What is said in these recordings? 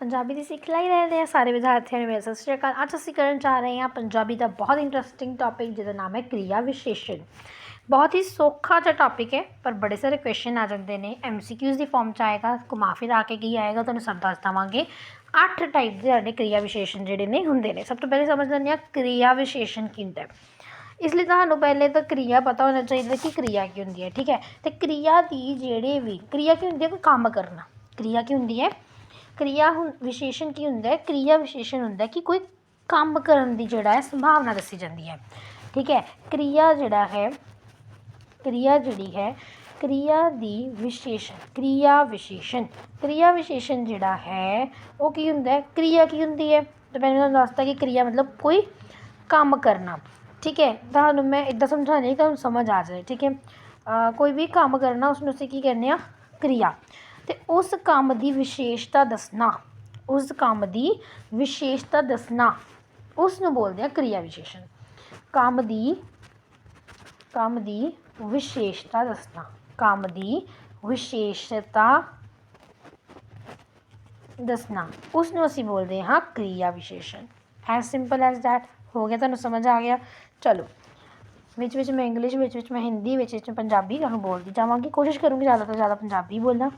ਪੰਜਾਬੀ ਦੀ ਸਿੱਖ ਲੈ ਰਹੇ ਹਾਂ ਸਾਰੇ ਵਿਦਿਆਰਥੀਆਂ ਨੂੰ ਮੇਰੇ ਸਤਿ ਸ਼੍ਰੀ ਅਕਾਲ। ਅੱਜ ਅਸੀਂ ਕਰਨ ਜਾ ਰਹੇ ਹਾਂ ਪੰਜਾਬੀ ਦਾ ਬਹੁਤ ਇੰਟਰਸਟਿੰਗ ਟੌਪਿਕ ਜਿਹਦਾ ਨਾਮ ਹੈ ਕਿਰਿਆ ਵਿਸ਼ੇਸ਼ਣ। ਬਹੁਤ ਹੀ ਸੌਖਾ ਜਿਹਾ ਟੌਪਿਕ ਹੈ, ਪਰ ਬੜੇ ਸਾਰੇ ਕੁਐਸਚਨ ਆ ਜਾਂਦੇ ਨੇ। ਐਮਸੀਕਿਊਜ਼ ਦੀ ਫਾਰਮ ਚ ਆਏਗਾ, ਘੁਮਾ ਫਿਰਾ ਕੇ ਕੀ ਆਏਗਾ, ਤੁਹਾਨੂੰ ਸਭ ਦੱਸ ਦੇਵਾਂਗੇ। ਅੱਠ ਟਾਈਪ ਦੇ ਸਾਡੇ ਕਿਰਿਆ ਵਿਸ਼ੇਸ਼ਣ ਜਿਹੜੇ ਨੇ, ਹੁੰਦੇ ਨੇ। ਸਭ ਤੋਂ ਪਹਿਲੇ ਸਮਝ ਲੈਂਦੇ ਹਾਂ ਕਿਰਿਆ ਵਿਸ਼ੇਸ਼ਣ ਕੀ ਹੁੰਦਾ ਹੈ। ਇਸ ਲਈ ਤੁਹਾਨੂੰ ਪਹਿਲੇ ਤਾਂ ਕਿਰਿਆ ਪਤਾ ਹੋਣਾ ਚਾਹੀਦਾ ਕਿ ਕਿਰਿਆ ਕੀ ਹੁੰਦੀ ਹੈ, ਠੀਕ ਹੈ? ਤੇ ਕਿਰਿਆ ਦੀ ਜਿਹੜੇ ਵੀ, ਕਿਰਿਆ ਕੀ ਹੁੰਦੀ ਹੈ? ਕੋਈ ਕੰਮ ਕਰਨਾ। ਕਿਰਿਆ ਕੀ ਹੁੰਦੀ ਹੈ? ਕਿਰਿਆ ਹੁੰ, ਵਿਸ਼ੇਸ਼ਣ ਕੀ ਹੁੰਦਾ ਹੈ? ਕਿਰਿਆ ਵਿਸ਼ੇਸ਼ਣ ਹੁੰਦਾ ਕਿ ਕੋਈ ਕੰਮ ਕਰਨ ਦੀ ਜਿਹੜਾ ਹੈ, ਸੰਭਾਵਨਾ ਦੱਸੀ ਜਾਂਦੀ ਹੈ। ਠੀਕ ਹੈ? ਕਿਰਿਆ ਜਿਹੜਾ ਹੈ, ਕਿਰਿਆ ਜਿਹੜੀ ਹੈ, ਕਿਰਿਆ ਦੀ ਵਿਸ਼ੇਸ਼ਣ, ਕਿਰਿਆ ਵਿਸ਼ੇਸ਼ਣ ਕਿਰਿਆ ਵਿਸ਼ੇਸ਼ਣ ਜਿਹੜਾ ਹੈ, ਉਹ ਕੀ ਹੁੰਦਾ ਹੈ? ਕਿਰਿਆ ਕੀ ਹੁੰਦੀ ਹੈ? ਤਾਂ ਪਹਿਲਾਂ ਤੁਹਾਨੂੰ ਦੱਸਤਾ ਕਿ ਕਿਰਿਆ ਮਤਲਬ ਕੋਈ ਕੰਮ ਕਰਨਾ। ਠੀਕ ਹੈ? ਤੁਹਾਨੂੰ ਮੈਂ ਇਦਾਂ ਸਮਝਾਉਂਦੀ ਕਿ ਤੁਹਾਨੂੰ ਸਮਝ ਆ ਜਾਏ। ਠੀਕ ਹੈ? ਕੋਈ ਵੀ ਕੰਮ ਕਰਨਾ ਉਸ ਨੂੰ ਅਸੀਂ ਕੀ ਕਹਿੰਦੇ ਆ ਕਿਰਿਆ। ਤੇ ਉਸ ਕੰਮ ਦੀ ਵਿਸ਼ੇਸ਼ਤਾ ਦੱਸਣਾ। ਉਸ ਕੰਮ ਦੀ ਵਿਸ਼ੇਸ਼ਤਾ ਦੱਸਣਾ। ਉਸ ਨੂੰ ਬੋਲਦੇ ਆ ਕਿਰਿਆ ਵਿਸ਼ੇਸ਼ਣ। ਕੰਮ ਦੀ ਕੰਮ ਦੀ ਵਿਸ਼ੇਸ਼ਤਾ ਦੱਸਣਾ। ਕੰਮ ਦੀ ਵਿਸ਼ੇਸ਼ਤਾ ਦੱਸਣਾ। ਉਸ ਨੂੰ ਅਸੀਂ ਬੋਲਦੇ ਹਾਂ ਕਿਰਿਆ ਵਿਸ਼ੇਸ਼ਣ। ਐਜ਼ ਸਿੰਪਲ ਐਜ਼ ਦੈਟ ਹੋ ਗਿਆ ਤੁਹਾਨੂੰ ਸਮਝ ਆ ਗਿਆ? ਚਲੋ। ਵਿੱਚ ਵਿੱਚ ਮੈਂ ਇੰਗਲਿਸ਼ ਵਿੱਚ ਵਿੱਚ ਮੈਂ ਹਿੰਦੀ ਵਿੱਚ ਵਿੱਚ ਪੰਜਾਬੀ ਤੁਹਾਨੂੰ ਬੋਲਦੀ ਜਾਵਾਂਗੀ। ਕੋਸ਼ਿਸ਼ ਕਰੂੰਗੀ ਜ਼ਿਆਦਾ ਤੋਂ ਜ਼ਿਆਦਾ ਪੰਜਾਬੀ ਬੋਲਣਾ।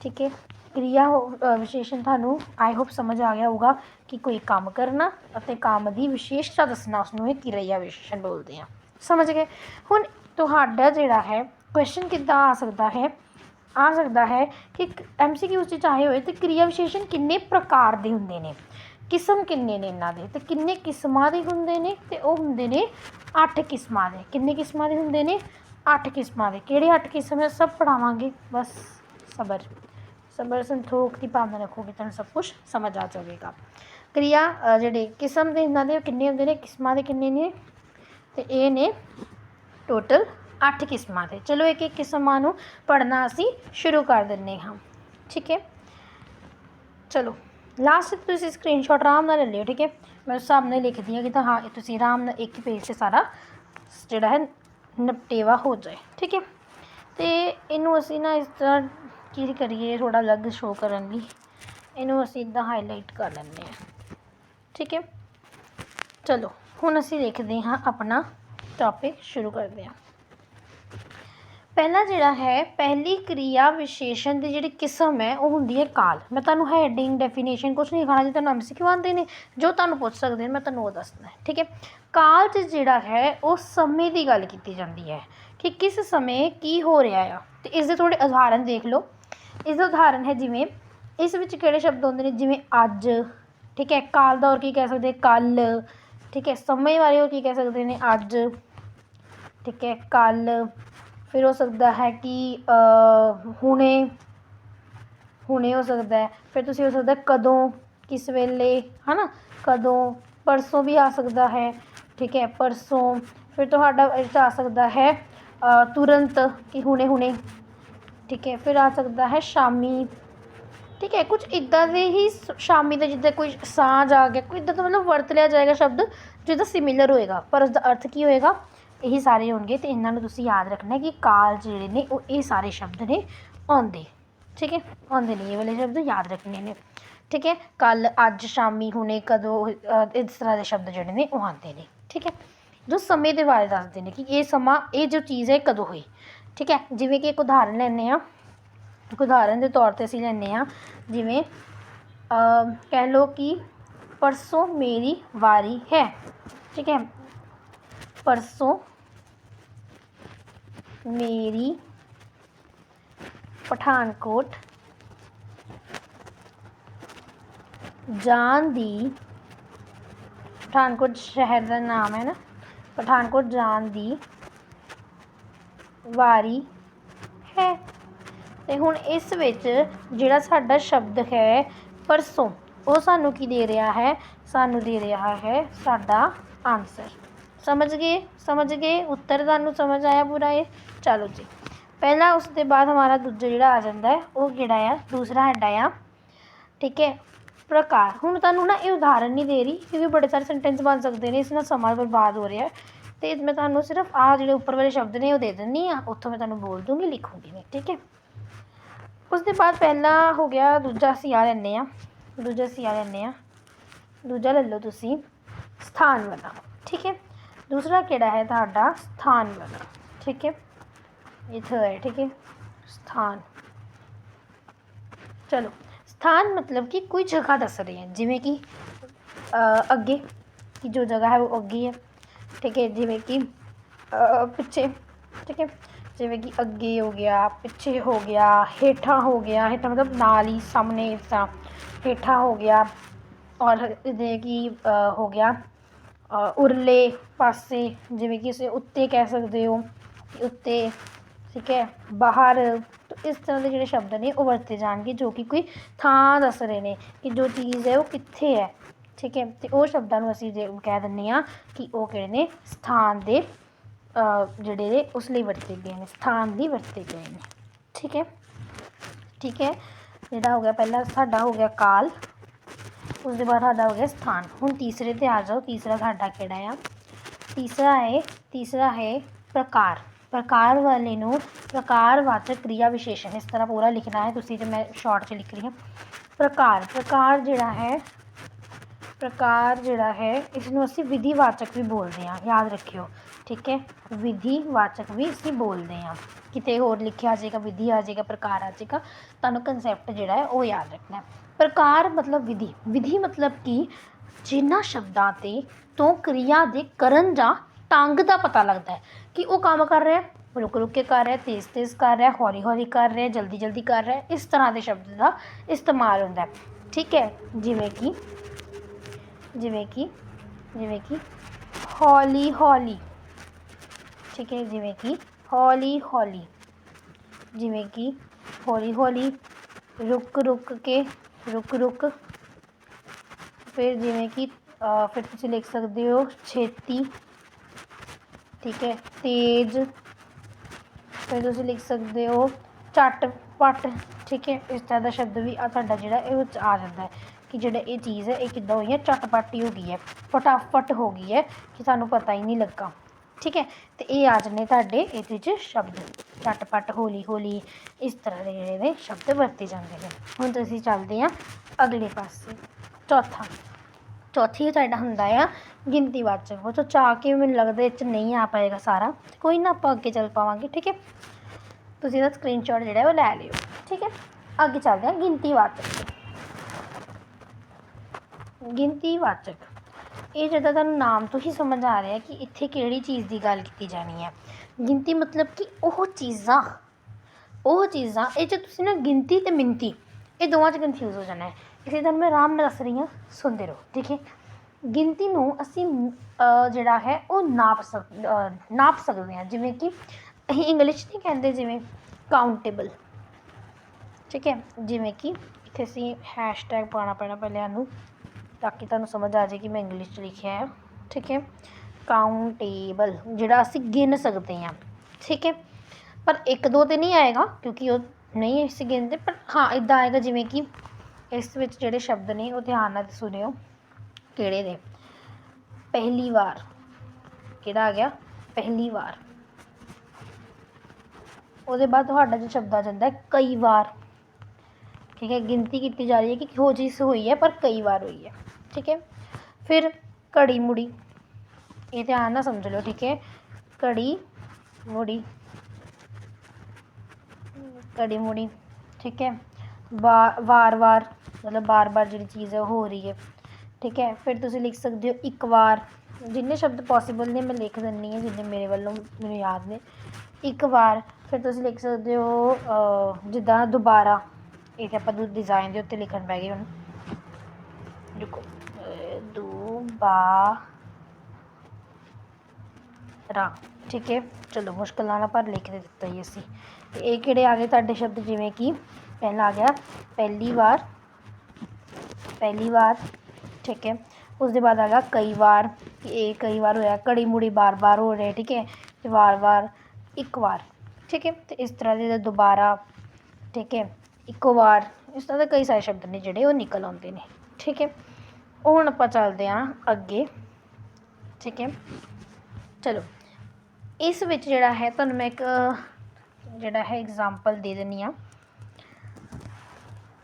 ਠੀਕ ਹੈ? ਕਿਰਿਆ ਹੋ- ਵਿਸ਼ੇਸ਼ਣ ਤੁਹਾਨੂੰ ਆਈ ਹੋਪ ਸਮਝ ਆ ਗਿਆ ਹੋਊਗਾ ਕਿ ਕੋਈ ਕੰਮ ਕਰਨਾ ਅਤੇ ਕੰਮ ਦੀ ਵਿਸ਼ੇਸ਼ਤਾ ਦੱਸਣਾ ਉਸ ਨੂੰ ਇਹ ਕਿਰਿਆ ਵਿਸ਼ੇਸ਼ਣ ਬੋਲਦੇ ਆ। ਸਮਝ ਗਏ? ਹੁਣ ਤੁਹਾਡਾ ਜਿਹੜਾ ਹੈ ਕੁਐਸਚਨ ਕਿੱਦਾਂ ਆ ਸਕਦਾ ਹੈ? ਆ ਸਕਦਾ ਹੈ ਕਿ ਐਮਸੀਕਿਊ ਚ ਚਾਹੇ ਹੋਏ ਤੇ ਕਿਰਿਆ ਵਿਸ਼ੇਸ਼ਣ ਕਿੰਨੇ ਪ੍ਰਕਾਰ ਦੇ ਹੁੰਦੇ ਨੇ? ਕਿਸਮ ਕਿੰਨੇ ਨੇ ਇਹਨਾਂ ਦੇ? ਤੇ ਕਿੰਨੇ ਕਿਸਮਾਂ ਦੇ ਹੁੰਦੇ ਨੇ? ਤੇ ਉਹ ਹੁੰਦੇ ਨੇ 8 ਕਿਸਮਾਂ ਦੇ। ਕਿੰਨੇ ਕਿਸਮਾਂ ਦੇ ਹੁੰਦੇ ਨੇ? 8 ਕਿਸਮਾਂ ਦੇ। ਕਿਹੜੇ 8 ਕਿਸਮ ਹੈ? ਸਭ ਪੜਾਵਾਂਗੇ ਬਸ। ਸਬਰ। ਸਬਰ ਸੰਤੋਖ ਦੀ ਭਾਵਨਾ ਰੱਖੋਗੇ ਤੁਹਾਨੂੰ ਸਭ ਕੁਝ ਸਮਝ ਆ ਜਾਵੇਗਾ। ਕਿਰਿਆ ਜਿਹੜੇ ਕਿਸਮ ਦੇ ਇਹਨਾਂ ਦੇ ਕਿੰਨੇ ਹੁੰਦੇ ਨੇ? ਕਿਸਮਾਂ ਦੇ ਕਿੰਨੇ ਨੇ? ਤੇ ਇਹ ਨੇ ਟੋਟਲ 8 ਕਿਸਮਾਂ ਦੇ। ਚਲੋ ਇੱਕ ਇੱਕ ਕਿਸਮਾਂ ਨੂੰ ਪੜਨਾ ਅਸੀਂ ਸ਼ੁਰੂ ਕਰ ਦਿੰਨੇ ਹਾਂ। ਠੀਕ ਹੈ? ਚਲੋ ਲਾਸਟ ਤੁਸੀਂ ਸਕਰੀਨਸ਼ਾਟ ਆਰਾਮ ਨਾਲ ਲੈ ਲਿਓ, ਠੀਕ ਹੈ? ਮੈਂ ਉਸ ਹਿਸਾਬ ਨਾਲ ਲਿਖਦੀ ਹਾਂ ਕਿ ਤਾਂ ਹਾਂ, ਇਹ ਤੁਸੀਂ ਆਰਾਮ ਨਾਲ ਇੱਕ ਪੇਜ 'ਤੇ ਸਾਰਾ ਜਿਹੜਾ ਹੈ ਨਿਪਟੇਵਾ ਹੋ ਜਾਏ। ਠੀਕ ਹੈ? ਤੇ ਇਹਨੂੰ ਅਸੀਂ ਨਾ ਇਸ ਤਰ੍ਹਾਂ ਕੀ ਕਰੀਏ ਥੋੜਾ ਅਲੱਗ ਸ਼ੋ ਕਰਨ ਲਈ ਇਹਨੂੰ ਅਸੀਂ ਇਦਾਂ ਹਾਈਲਾਈਟ ਕਰ ਲੈਂਦੇ ਹਾਂ। ਠੀਕ ਹੈ? ਚਲੋ, ਹੁਣ ਅਸੀਂ ਦੇਖਦੇ ਹਾਂ ਆਪਣਾ ਟੌਪਿਕ ਸ਼ੁਰੂ ਕਰਦੇ ਹਾਂ। ਪਹਿਲਾ ਜਿਹੜਾ ਹੈ, ਪਹਿਲੀ ਕਿਰਿਆ ਵਿਸ਼ੇਸ਼ਣ ਦੀ ਜਿਹੜੀ ਕਿਸਮ ਹੈ, ਉਹ ਹੁੰਦੀ ਹੈ ਕਾਲ। ਮੈਂ ਤੁਹਾਨੂੰ ਹੈਡਿੰਗ ਡੈਫੀਨੇਸ਼ਨ ਕੁਝ ਨਹੀਂ ਖਾਣਾ ਜੀ ਤੁਹਾਨੂੰ ਐਮਸੀਕਿਊ ਆਉਂਦੇ ਨੇ ਜੋ ਤੁਹਾਨੂੰ ਪੁੱਛ ਸਕਦੇ ਨੇ, ਮੈਂ ਤੁਹਾਨੂੰ ਉਹ ਦੱਸਣਾ ਠੀਕ ਹੈ? ਕਾਲ 'ਚ ਜਿਹੜਾ ਹੈ, ਉਹ ਸਮੇਂ ਦੀ ਗੱਲ ਕੀਤੀ ਜਾਂਦੀ ਹੈ ਕਿ ਕਿਸ ਸਮੇਂ ਕੀ ਹੋ ਰਿਹਾ ਆ। ਤੇ ਇਸ ਦੇ ਥੋੜੇ ਉਦਾਹਰਨ ਦੇਖ ਲਓ। ਇਸ ਦਾ ਉਦਾਹਰਨ ਹੈ ਜਿਵੇਂ, ਇਸ ਵਿੱਚ ਕਿਹੜੇ ਸ਼ਬਦ ਹੁੰਦੇ ਨੇ? ਜਿਵੇਂ ਅੱਜ, ਠੀਕ ਹੈ, ਕਾਲ ਦਾ ਔਰ ਕੀ ਕਹਿ ਸਕਦੇ? ਕੱਲ੍ਹ, ਠੀਕ ਹੈ, ਸਮੇਂ ਬਾਰੇ ਹੋਰ ਕੀ ਕਹਿ ਸਕਦੇ ਨੇ? ਅੱਜ, ਠੀਕ ਹੈ, ਕੱਲ੍ਹ, ਫਿਰ ਹੋ ਸਕਦਾ ਹੈ ਕਿ ਹੁਣੇ ਹੁਣੇ ਹੋ ਸਕਦਾ ਹੈ। ਫਿਰ ਤੁਸੀਂ ਹੋ ਸਕਦਾ ਕਦੋਂ, ਕਿਸ ਵੇਲੇ ਹੈ ਨਾ ਕਦੋਂ, ਪਰਸੋਂ ਵੀ ਆ ਸਕਦਾ ਹੈ, ਠੀਕ ਹੈ, ਪਰਸੋਂ। ਫਿਰ ਤੁਹਾਡਾ ਇਹ 'ਚ ਆ ਸਕਦਾ ਹੈ ਤੁਰੰਤ ਕਿ ਹੁਣੇ ਹੁਣੇ ਠੀਕ ਹੈ, ਫਿਰ ਆ ਸਕਦਾ ਹੈ ਸ਼ਾਮੀ। ਠੀਕ ਹੈ ਕੁਝ ਇਦਾਂ ਦੇ ਹੀ ਸ਼ਾਮੀ ਦਾ ਜਿੱਦਾਂ ਕੋਈ ਸਾਂਝ ਆ ਗਿਆ, ਕੋਈ ਇਦਾਂ ਦਾ ਮਤਲਬ ਵਰਤ ਲਿਆ ਜਾਏਗਾ ਸ਼ਬਦ ਜਿਹਦਾ ਸਿਮਿਲਰ ਹੋਏਗਾ, ਪਰ ਉਸਦਾ ਅਰਥ ਕੀ ਹੋਏਗਾ? ਇਹੀ ਸਾਰੇ ਹੋਣਗੇ ਤੇ ਇਹਨਾਂ ਨੂੰ ਤੁਸੀਂ ਯਾਦ ਰੱਖਣਾ ਕਿ ਕਾਲ ਜਿਹੜੇ ਨੇ ਉਹ ਇਹ ਸਾਰੇ ਸ਼ਬਦ ਨੇ ਆਉਂਦੇ। ਠੀਕ ਹੈ, ਆਉਂਦੇ ਨੇ, ਇਹ ਵਾਲੇ ਸ਼ਬਦ ਯਾਦ ਰੱਖਣੇ ਨੇ। ਠੀਕ ਹੈ, ਕੱਲ, ਅੱਜ, ਸ਼ਾਮੀ, ਹੁਣੇ, ਕਦੋਂ ਇਸ ਤਰ੍ਹਾਂ ਦੇ ਸ਼ਬਦ ਜਿਹੜੇ ਨੇ ਉਹ ਆਉਂਦੇ ਨੇ। ਠੀਕ ਹੈ, ਜੋ ਸਮੇਂ ਦੇ ਬਾਰੇ ਦੱਸਦੇ ਨੇ ਕਿ ਇਹ ਸਮਾਂ, ਇਹ ਜੋ ਚੀਜ਼ ਹੈ ਕਦੋਂ ਹੋਈ? ਠੀਕ ਹੈ, ਜਿਵੇਂ ਕਿ ਇੱਕ ਉਦਾਹਰਨ ਲੈਂਦੇ ਆ ਇੱਕ ਉਦਾਹਰਨ ਦੇ ਤੌਰ ਤੇ ਅਸੀਂ ਲੈਂਦੇ ਆ ਜਿਵੇਂ ਕਹਿ ਲਓ ਕਿ ਪਰਸੋਂ ਮੇਰੀ ਵਾਰੀ ਹੈ। ਠੀਕ ਹੈ, ਪਰਸੋਂ ਮੇਰੀ ਪਠਾਨਕੋਟ ਜਾਣ ਦੀ, ਪਠਾਨਕੋਟ ਸ਼ਹਿਰ ਦਾ ਨਾਮ ਹੈ ਨਾ, ਪਠਾਨਕੋਟ ਜਾਣ ਦੀ ਵਾਰੀ ਹੈ। ਅਤੇ ਹੁਣ ਇਸ ਵਿੱਚ ਜਿਹੜਾ ਸਾਡਾ ਸ਼ਬਦ ਹੈ ਪਰਸੋਂ, ਉਹ ਸਾਨੂੰ ਕੀ ਦੇ ਰਿਹਾ ਹੈ? ਸਾਨੂੰ ਦੇ ਰਿਹਾ ਹੈ ਸਾਡਾ ਆਨਸਰ ਸਮਝ ਗਏ? ਸਮਝ ਗਏ? ਉੱਤਰ ਤੁਹਾਨੂੰ ਸਮਝ ਆਇਆ ਪੂਰਾ ਇਹ? ਚਲੋ ਜੀ। ਪਹਿਲਾ ਉਸ ਦੇ ਬਾਅਦ ਹਮਾਰਾ ਦੂਜਾ ਜਿਹੜਾ ਆ ਜਾਂਦਾ ਹੈ, ਉਹ ਕਿਹੜਾ ਆ? ਦੂਸਰਾ ਸਾਡਾ ਆ। ਠੀਕ ਹੈ? ਪ੍ਰਕਾਰ। ਹੁਣ ਤੁਹਾਨੂੰ ਨਾ ਇਹ ਉਦਾਹਰਨ ਨਹੀਂ ਦੇ ਰਹੀ, ਕਿਉਂਕਿ ਬੜੇ ਸਾਰੇ ਸੈਂਟੈਂਸ ਬਣ ਸਕਦੇ ਨੇ, ਇਸ ਨਾਲ ਸਮਾਂ ਬਰਬਾਦ ਹੋ ਰਿਹਾ ਤੇ ਮੈਂ ਤੁਹਾਨੂੰ ਸਿਰਫ ਆ ਜਿਹੜੇ ਉੱਪਰ ਵਾਲੇ ਸ਼ਬਦ ਨੇ ਉਹ ਦੇ ਦਿੰਨੀ ਆ, ਉੱਥੋਂ ਮੈਂ ਤੁਹਾਨੂੰ ਬੋਲ ਦੂੰਗੀ, ਲਿਖੂੰਗੀ ਮੈਂ, ਠੀਕ ਹੈ? ਉਸ ਦੇ ਬਾਅਦ ਪਹਿਲਾ ਹੋ ਗਿਆ ਦੂਜਾ ਅਸੀਂ ਆ ਲੈਂਦੇ ਆ ਦੂਜਾ ਅਸੀਂ ਆ ਲੈਂਦੇ ਹਾਂ, ਦੂਜਾ ਲੈ ਲਓ ਤੁਸੀਂ ਸਥਾਨ ਵਾਲਾ, ਠੀਕ ਹੈ? ਦੂਸਰਾ ਕਿਹੜਾ ਹੈ ਤੁਹਾਡਾ? ਸਥਾਨ ਵਾਲਾ, ਠੀਕ ਹੈ? ਇੱਥੇ ਹੈ, ਠੀਕ ਹੈ? ਸਥਾਨ। ਚਲੋ, ਸਥਾਨ ਮਤਲਬ ਕਿ ਕੋਈ ਜਗ੍ਹਾ ਦੱਸ ਰਹੇ ਹੈ, ਜਿਵੇਂ ਕਿ ਅੱਗੇ, ਕਿ ਜੋ ਜਗ੍ਹਾ ਹੈ ਉਹ ਅੱਗੇ ਹੈ। ਠੀਕ ਹੈ, ਜਿਵੇਂ ਕਿ ਪਿੱਛੇ, ਠੀਕ ਹੈ, ਜਿਵੇਂ ਕਿ ਅੱਗੇ ਹੋ ਗਿਆ, ਪਿੱਛੇ ਹੋ ਗਿਆ, ਹੇਠਾਂ ਹੋ ਗਿਆ, ਹੇਠਾਂ ਮਤਲਬ ਨਾਲ ਹੀ, ਸਾਹਮਣੇ ਇਸ ਤਰ੍ਹਾਂ ਹੇਠਾਂ ਹੋ ਗਿਆ ਔਰ ਜਿਵੇਂ ਕਿ ਹੋ ਗਿਆ ਉਰਲੇ ਪਾਸੇ, ਜਿਵੇਂ ਕਿ ਇਸੇ ਉੱਤੇ ਕਹਿ ਸਕਦੇ ਹੋ, ਉੱਤੇ, ਠੀਕ ਹੈ, ਬਾਹਰ ਇਸ ਤਰ੍ਹਾਂ ਦੇ ਜਿਹੜੇ ਸ਼ਬਦ ਨੇ ਉਹ ਵਰਤੇ ਜਾਣਗੇ ਜੋ ਕਿ ਕੋਈ ਥਾਂ ਦੱਸ ਰਹੇ ਨੇ ਕਿ ਜੋ ਚੀਜ਼ ਹੈ ਉਹ ਕਿੱਥੇ ਹੈ। ਠੀਕ ਹੈ, ਤੇ ਉਹ ਸ਼ਬਦਾਂ ਨੂੰ ਅਸੀਂ ਜੇ ਕਹਿ ਦਿੰਦੇ ਆ ਕਿ ਉਹ ਕਿਹੜੇ ਨੇ? ਸਥਾਨ ਦੇ ਜਿਹੜੇ ਨੇ, ਉਸ ਲਈ ਵਰਤੇ ਗਏ ਨੇ, ਸਥਾਨ ਲਈ ਵਰਤੇ ਗਏ ਨੇ। ਠੀਕ ਹੈ ਠੀਕ ਹੈ, ਜਿਹੜਾ ਹੋ ਗਿਆ ਪਹਿਲਾ, ਸਾਡਾ ਹੋ ਗਿਆ ਕਾਲ ਉਸ ਦੇ ਬਾਅਦ ਸਾਡਾ ਹੋ ਗਿਆ ਸਥਾਨ। ਹੁਣ ਤੀਸਰੇ ਤੇ ਆ ਜਾਓ, ਤੀਸਰਾ ਸਾਡਾ ਕਿਹੜਾ ਆ? ਤੀਸਰਾ ਹੈ ਤੀਸਰਾ ਹੈ ਪ੍ਰਕਾਰ। ਪ੍ਰਕਾਰ ਵਾਲੇ ਨੂੰ ਪ੍ਰਕਾਰਵਾਚਕ ਕ੍ਰਿਆ ਵਿਸ਼ੇਸ਼ਣ, ਇਸ ਤਰ੍ਹਾਂ ਪੂਰਾ ਲਿਖਣਾ ਹੈ। ਤੁਸੀਂ ਤੇ ਮੈਂ ਸ਼ਾਰਟ 'ਚ ਲਿਖ ਰਹੀ ਹਾਂ। ਪ੍ਰਕਾਰ ਪ੍ਰਕਾਰ ਜਿਹੜਾ ਹੈ ਪ੍ਰਕਾਰ ਜਿਹੜਾ ਹੈ ਇਸ ਨੂੰ ਅਸੀਂ ਵਿਧੀਵਾਚਕ ਵੀ ਬੋਲਦੇ ਹਾਂ, ਯਾਦ ਰੱਖਿਓ, ਠੀਕ ਹੈ? ਵਿਧੀਵਾਚਕ ਵੀ ਅਸੀਂ ਬੋਲਦੇ ਹਾਂ। ਕਿਤੇ ਹੋਰ ਲਿਖਿਆ ਆ ਜਾਏਗਾ, ਵਿਧੀ ਆ ਜਾਏਗਾ, ਪ੍ਰਕਾਰ ਆ ਜਾਏਗਾ, ਤੁਹਾਨੂੰ ਕੰਸੈਪਟ ਜਿਹੜਾ ਹੈ, ਉਹ ਯਾਦ ਰੱਖਣਾ ਪ੍ਰਕਾਰ ਮਤਲਬ ਵਿਧੀ। ਵਿਧੀ ਮਤਲਬ ਕਿ? ਜਿਨ੍ਹਾਂ ਸ਼ਬਦਾਂ ਤੇ ਤੋਂ ਕਿਰਿਆ ਦੇ ਕਰਨ ਜਾਂ ਢੰਗ ਦਾ ਪਤਾ ਲੱਗਦਾ ਹੈ। ਕਿ ਉਹ ਕੰਮ ਕਰ ਰਿਹਾ ਰੁਕ ਰੁਕ ਕੇ ਕਰ ਰਿਹਾ ਤੇਜ਼ ਤੇਜ਼ ਕਰ ਰਿਹਾ ਹੌਲੀ ਹੌਲੀ ਕਰ ਰਿਹਾ ਜਲਦੀ ਜਲਦੀ ਕਰ ਰਿਹਾ ਇਸ ਤਰ੍ਹਾਂ ਦੇ ਸ਼ਬਦ ਦਾ ਇਸਤੇਮਾਲ ਹੁੰਦਾ ਹੈ। ਠੀਕ ਹੈ? ਜਿਵੇਂ ਕਿ ਜਿਵੇਂ ਕਿ ਜਿਵੇਂ ਕਿ ਹੌਲੀ ਹੌਲੀ। ਠੀਕ ਹੈ, ਜਿਵੇਂ ਕਿ ਹੌਲੀ ਹੌਲੀ। ਜਿਵੇਂ ਕਿ ਹੌਲੀ ਹੌਲੀ ਰੁਕ ਰੁਕ ਕੇ, ਰੁਕ ਰੁਕ। ਫਿਰ ਜਿਵੇਂ ਕਿ ਫਿਰ ਤੁਸੀਂ ਲਿਖ ਸਕਦੇ ਹੋ ਛੇਤੀ। ਠੀਕ ਹੈ, ਤੇਜ਼। ਫਿਰ ਤੁਸੀਂ ਲਿਖ ਸਕਦੇ ਹੋ ਝਟ ਪਟ। ਠੀਕ ਹੈ, ਇਸ ਤਰ੍ਹਾਂ ਦਾ ਸ਼ਬਦ ਵੀ ਆ, ਤੁਹਾਡਾ ਜਿਹੜਾ ਇਹ ਵਿੱਚ ਆ ਜਾਂਦਾ ਹੈ। ਕਿ ਜਿਹੜਾ ਇਹ ਚੀਜ਼ ਹੈ, ਇਹ ਕਿੱਦਾਂ ਹੋਈ ਹੈ ਝਟਪਟ ਹੀ ਹੋ ਗਈ ਹੈ, ਫਟਾਫਟ ਹੋ ਗਈ ਹੈ ਕਿ ਸਾਨੂੰ ਪਤਾ ਹੀ ਨਹੀਂ ਲੱਗਾ। ਠੀਕ ਹੈ? ਤੇ ਇਹ ਆ ਜਾਂਦੇ ਤੁਹਾਡੇ ਇਹਦੇ 'ਚ ਸ਼ਬਦ। ਝਟਪਟ ਹੌਲੀ ਹੌਲੀ ਇਸ ਤਰ੍ਹਾਂ ਦੇ ਜਿਹੜੇ ਨੇ ਸ਼ਬਦ ਵਰਤੇ ਜਾਂਦੇ ਨੇ। ਹੁਣ ਤੁਸੀਂ ਚੱਲਦੇ ਆ ਅਗਲੇ ਪਾਸੇ। ਚੌਥਾ। ਚੌਥੀ ਤੁਹਾਡਾ ਹੁੰਦਾ ਆ ਗਿਣਤੀ ਵਾਚਕ। ਉਹ ਤੋਂ ਚਾਹ ਕੇ ਮੈਨੂੰ ਲੱਗਦਾ ਇਹ 'ਚ ਨਹੀਂ ਆ ਪਾਏਗਾ ਸਾਰਾ। ਕੋਈ ਨਾ ਆਪਾਂ ਅੱਗੇ ਚੱਲ ਪਾਵਾਂਗੇ, ਠੀਕ ਹੈ? ਤੁਸੀਂ ਇਹਦਾ ਸਕਰੀਨਸ਼ਾਟ ਜਿਹੜਾ ਉਹ ਲੈ ਲਿਓ। ਠੀਕ ਹੈ? ਅੱਗੇ ਚੱਲਦੇ ਹਾਂ ਗਿਣਤੀ ਵਾਚਕ। ਇਹ ਜਿੱਦਾਂ ਤੁਹਾਨੂੰ ਨਾਮ ਤੋਂ ਹੀ ਸਮਝ ਆ ਰਿਹਾ ਕਿ ਇੱਥੇ ਕਿਹੜੀ ਚੀਜ਼ ਦੀ ਗੱਲ ਕੀਤੀ ਜਾਣੀ ਹੈ। ਗਿਣਤੀ ਮਤਲਬ ਕਿ ਉਹ ਚੀਜ਼ਾਂ। ਉਹ ਚੀਜ਼ਾਂ, ਇਹ 'ਚ ਤੁਸੀਂ ਨਾ ਗਿਣਤੀ ਤੇ ਮਿੰਤੀ ਇਹ ਦੋਵਾਂ 'ਚ ਕਨਫਿਊਜ਼ ਹੋ ਜਾਣਾ ਹੈ। ਇਸ ਲਈ ਤੁਹਾਨੂੰ ਮੈਂ ਆਰਾਮ ਨਾਲ ਦੱਸ ਰਹੀ ਹਾਂ, ਸੁਣਦੇ ਰਹੋ ਠੀਕ ਹੈ ਗਿਣਤੀ ਨੂੰ ਅਸੀਂ ਜਿਹੜਾ ਹੈ, ਉਹ ਨਾਪ ਸਕ ਨਾਪ ਸਕਦੇ ਹਾਂ। ਜਿਵੇਂ ਕਿ ਅਸੀਂ ਇੰਗਲਿਸ਼ ਨਹੀਂ ਕਹਿੰਦੇ, ਜਿਵੇਂ ਕਾਊਂਟੇਬਲ ਠੀਕ ਹੈ? ਜਿਵੇਂ ਕਿ ਇੱਥੇ ਅਸੀਂ ਹੈਸ਼ਟੈਗ ਪਾਉਣਾ ਪੈਣਾ ਪਹਿਲੇ ਨੂੰ। ਤਾਂ ਕਿ ਤੁਹਾਨੂੰ ਸਮਝ ਆ ਜਾਏ ਕਿ ਮੈਂ ਇੰਗਲਿਸ਼ 'ਚ ਲਿਖਿਆ ਹੈ। ਠੀਕ ਹੈ? ਕਾਊਂਟੇਬਲ ਜਿਹੜਾ ਅਸੀਂ ਗਿਣ ਸਕਦੇ ਹਾਂ। ਠੀਕ ਹੈ? ਪਰ ਇੱਕ ਦੋ ਤੇ ਨਹੀਂ ਆਏਗਾ, ਕਿਉਂਕਿ ਉਹ ਨਹੀਂ ਅਸੀਂ ਗਿਣਦੇ, ਪਰ ਹਾਂ ਇਦਾਂ ਆਏਗਾ ਜਿਵੇਂ ਕਿ ਇਸ ਵਿੱਚ ਜਿਹੜੇ ਸ਼ਬਦ ਨੇ, ਉਹ ਧਿਆਨ ਨਾਲ ਸੁਣਿਓ ਕਿਹੜੇ ਨੇ। ਪਹਿਲੀ ਵਾਰ, ਕਿਹੜਾ ਆ ਗਿਆ? ਪਹਿਲੀ ਵਾਰ। ਉਹਦੇ ਬਾਅਦ ਤੁਹਾਡਾ ਜੋ ਸ਼ਬਦ ਆ ਜਾਂਦਾ ਕਈ ਵਾਰ। ਠੀਕ ਹੈ, ਗਿਣਤੀ ਕੀਤੀ ਜਾ ਰਹੀ ਹੈ ਕਿ ਹੋ ਚੀਜ਼ ਹੋਈ ਹੈ, ਪਰ ਕਈ ਵਾਰ ਹੋਈ ਹੈ, ਠੀਕ ਹੈ। ਫਿਰ ਘੜੀ ਮੁੜੀ, ਇਹ ਧਿਆਨ ਨਾਲ ਸਮਝ ਲਓ, ਠੀਕ ਹੈ। ਘੜੀ ਮੁੜੀ ਘੜੀ ਮੁੜੀ, ਠੀਕ ਹੈ। ਵਾ- ਵਾਰ ਵਾਰ, ਮਤਲਬ ਵਾਰ ਵਾਰ ਜਿਹੜੀ ਚੀਜ਼ ਹੈ ਉਹ ਹੋ ਰਹੀ ਹੈ, ਠੀਕ ਹੈ। ਫਿਰ ਤੁਸੀਂ ਲਿਖ ਸਕਦੇ ਹੋ, ਇੱਕ ਵਾਰ, ਜਿੰਨੇ ਸ਼ਬਦ ਪੋਸੀਬਲ ਨੇ ਮੈਂ ਲਿਖ ਦਿੰਨੀ ਹਾਂ, ਜਿੰਨੇ ਮੇਰੇ ਵੱਲੋਂ ਮੈਨੂੰ ਯਾਦ ਨੇ। ਇੱਕ ਵਾਰ, ਫਿਰ ਤੁਸੀਂ ਲਿਖ ਸਕਦੇ ਹੋ ਜਿੱਦਾਂ ਦੁਬਾਰਾ ਇਹ ਤੇ ਆਪਾਂ ਦੂ ਡਿਜ਼ਾਈਨ ਦੇ ਉੱਤੇ ਲਿਖਣ ਪੈ ਗਏ ਹੁਣ। ਦੇਖੋ ਅ, ਦੁਬਾਰਾ ਠੀਕ ਹੈ। ਚਲੋ ਮੁਸ਼ਕਲ ਨਾਲ ਪਰ ਲਿਖ ਦੇ ਦਿੱਤਾ ਹੀ ਅਸੀਂ। ਤੇ ਇਹ ਕਿਹੜੇ ਆ ਗਏ ਤੁਹਾਡੇ ਸ਼ਬਦ? ਜਿਵੇਂ ਕਿ ਪਹਿਲਾ ਆ ਗਿਆ ਪਹਿਲੀ ਵਾਰ ਪਹਿਲੀ ਵਾਰ। ਠੀਕ ਹੈ। ਉਸ ਦੇ ਬਾਅਦ ਆ ਗਿਆ ਕਈ ਵਾਰ। ਇਹ ਕਈ ਵਾਰ ਹੋਇਆ ਘੜੀ ਮੁੜੀ ਬਾਰ-ਬਾਰ ਹੋ ਰਿਹਾ ਠੀਕ ਹੈ। ਤੇ ਵਾਰ-ਵਾਰ ਇੱਕ ਵਾਰ। ਠੀਕ ਹੈ। ਤੇ ਇਸ ਤਰ੍ਹਾਂ ਦੇ ਦੁਬਾਰਾ ਠੀਕ ਹੈ। ਇੱਕੋ ਵਾਰ, ਇਸ ਤਰ੍ਹਾਂ ਦੇ ਕਈ ਸਾਰੇ ਸ਼ਬਦ ਨੇ ਜਿਹੜੇ ਉਹ ਨਿਕਲ ਆਉਂਦੇ ਨੇ। ਠੀਕ ਹੈ? ਉਹ ਹੁਣ ਆਪਾਂ ਚੱਲਦੇ ਹਾਂ ਅੱਗੇ। ਠੀਕ ਹੈ? ਚਲੋ, ਇਸ ਵਿੱਚ ਜਿਹੜਾ ਹੈ, ਤੁਹਾਨੂੰ ਮੈਂ ਇੱਕ, ਜਿਹੜਾ ਹੈ ਐਗਜ਼ਾਮਪਲ ਦੇ ਦਿੰਨੀ ਆ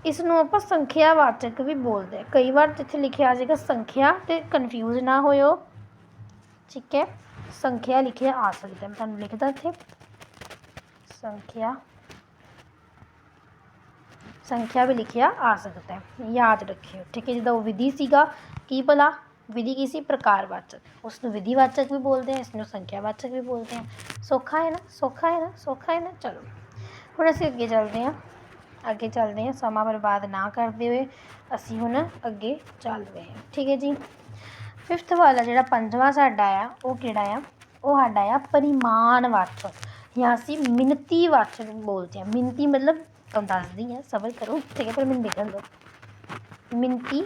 ਇਸ ਨੂੰ ਆਪਾਂ ਸੰਖਿਆਵਾਚਕ ਵੀ ਬੋਲਦੇ ਹਾਂ। ਕਈ ਵਾਰ ਜਿੱਥੇ ਲਿਖਿਆ ਆ ਜਾਏਗਾ ਸੰਖਿਆ ਤੇ ਕਨਫਿਊਜ਼ ਨਾ ਹੋਇਓ। ਠੀਕ ਹੈ? ਸੰਖਿਆ ਲਿਖਿਆ ਆ ਸਕਦਾ ਮੈਂ ਤੁਹਾਨੂੰ ਲਿਖਦਾ ਇੱਥੇ। ਸੰਖਿਆ ਸੰਖਿਆ ਵੀ ਲਿਖਿਆ ਆ ਸਕਦਾ ਹੈ। ਯਾਦ ਰੱਖਿਓ, ਠੀਕ ਹੈ? ਜਿੱਦਾਂ ਉਹ ਵਿਧੀ ਸੀਗਾ, ਕੀ ਭਲਾ? ਵਿਧੀ ਕੀ ਸੀ? ਪ੍ਰਕਾਰਵਾਚਕ ਉਸ ਨੂੰ ਵਿਧੀਵਾਚਕ ਵੀ ਬੋਲਦੇ ਆ, ਇਸ ਨੂੰ ਸੰਖਿਆਵਾਚਕ ਵੀ ਬੋਲਦੇ ਆ। ਸੌਖਾ ਹੈ ਨਾ? ਸੌਖਾ ਹੈ ਨਾ? ਸੌਖਾ ਹੈ ਨਾ? ਚਲੋ। ਹੁਣ ਅਸੀਂ ਅੱਗੇ ਚੱਲਦੇ ਹਾਂ। ਅੱਗੇ ਚੱਲਦੇ ਹਾਂ। ਸਮਾਂ ਬਰਬਾਦ ਨਾ ਕਰਦੇ ਹੋਏ ਅਸੀਂ ਹੁਣ ਅੱਗੇ ਚੱਲ ਰਹੇ ਹਾਂ। ਠੀਕ ਹੈ ਜੀ? ਫਿਫਥ ਵਾਲਾ ਜਿਹੜਾ ਪੰਜਵਾਂ ਸਾਡਾ ਆ, ਉਹ ਕਿਹੜਾ ਆ? ਉਹ ਸਾਡਾ ਆ ਪਰਿਮਾਣਵਾਚਕ, ਜਾਂ ਅਸੀਂ ਮਿਣਤੀਵਾਚਕ ਬੋਲਦੇ ਹਾਂ। ਮਿਣਤੀ ਮਤਲਬ ਤੁਹਾਨੂੰ ਦੱਸਦੀ ਹਾਂ ਸਬਰ ਕਰੋ, ਠੀਕ ਹੈ, ਪਰ ਮੈਨੂੰ ਲਿਖਣ ਦਿਓ। ਮਿਣਤੀ